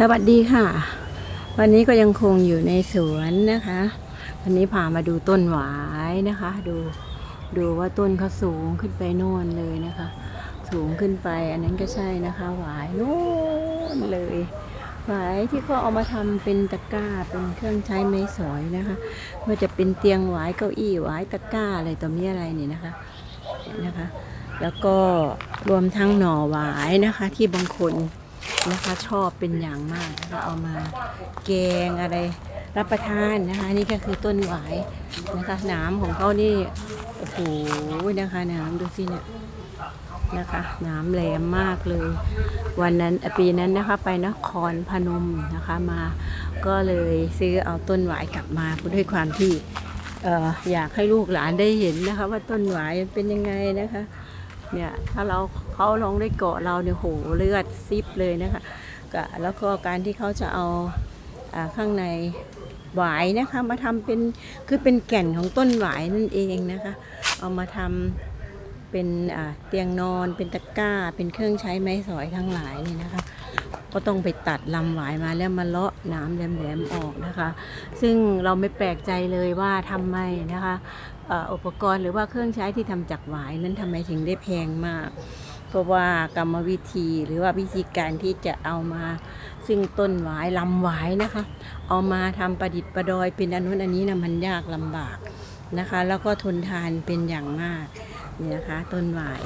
สวัสดีค่ะ วันนี้ก็ยังคงอยู่ในสวนนะคะ วันนี้พามาดูต้นหวายนะคะ ดูดูว่าต้นเขาสูงขึ้นไปโน่นเลยนะคะ สูงขึ้นไปอันนั้นก็ใช่นะคะ หวายโน่นเลยหวายที่เขาเอามาทำเป็นตะกร้าเป็นเครื่องใช้ไม้สอยนะคะว่าจะเป็นเตียงหวายเก้าอี้หวายตะกร้าอะไรต่อมีอะไรนี่นะคะนะคะ แล้วก็รวมทั้งหน่อหวายนะคะที่บางคน นะคะ ชอบเป็นอย่างมากนะคะเอามาแกงอะไรรับประทานนะคะนี่ก็คือต้นหวายนะคะนามของเขานี่โอ้โหนะคะนามดูสิเนี่ยนะคะนามแหลมมากเลย วันนั้นปีนั้นนะคะไปนครพนมนะคะมาก็เลยซื้อเอาต้นหวายกลับมาด้วยความที่อออยากให้ลูกหลานได้เห็นนะคะ ว่าต้นหวายเป็นยังไงนะคะ เนี่ยถ้าเราเขาลองได้เกาะเราเนี่ยโหเลือดซิบเลยนะคะก็แล้วก็การที่เขาจะเอาข้างในหวายนะคะมาทำเป็นคือเป็นแก่นของต้นหวายนั่นเองนะคะ เอามาทำเป็นเตียงนอนเป็นตะกร้า เป็นเครื่องใช้ไม้สอยทั้งหลายนี่นะคะ ก็ต้องไปตัดลำหวายมาแล้วมาเลาะหน้ำแหลมๆออกนะคะ ซึ่งเราไม่แปลกใจเลยว่าทำไมนะคะอุปกรณ์หรือว่าเครื่องใช้ที่ทำจากหวายนั้นทำไมถึงได้แพงมากเพราะว่ากรรมวิธีหรือว่าวิธีการที่จะเอามาซึ่งต้นหวายลำหวายนะคะ เอามาทำประดิษฐ์ประดอยเป็นอนุนอันนี้นะมันยากลำบากนะคะ แล้วก็ทนทานเป็นอย่างมากนี่นะคะ ต้นหวาย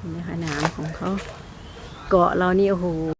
นี่นะคะนามของเขาเกาะเรานี่โอ้โห